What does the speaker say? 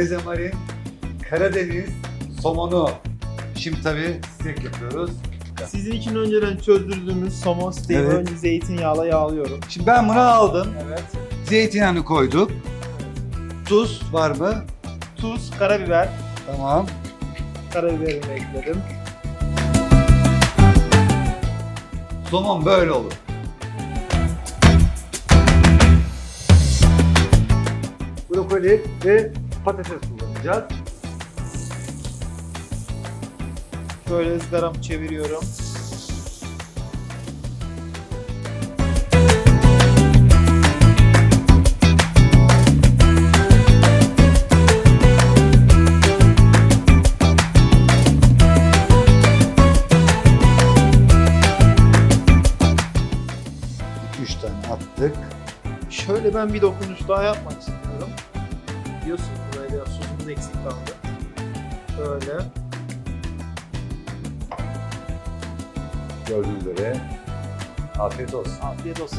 Yöre'nin Karadeniz somonu. Şimdi tabii steak yapıyoruz. Sizin için önceden çözdürdüğümüz somon steak'i Evet. önce zeytinyağla yağlıyorum. Şimdi ben bunu aldım. Evet. Zeytinyağını koyduk. Tuz var mı? Tuz, karabiber. Tamam. Karabiberimi ekledim. Somon böyle olur. Brokoli ve patates kullanacağız. Şöyle ızgaramı çeviriyorum. Attık. Şöyle ben bir dokunuş daha yapmak istiyorum. Biliyorsunuz buraya biraz sosumuz eksik kaldı. Şöyle. Gördüğünüz üzere. Afiyet olsun. Afiyet olsun.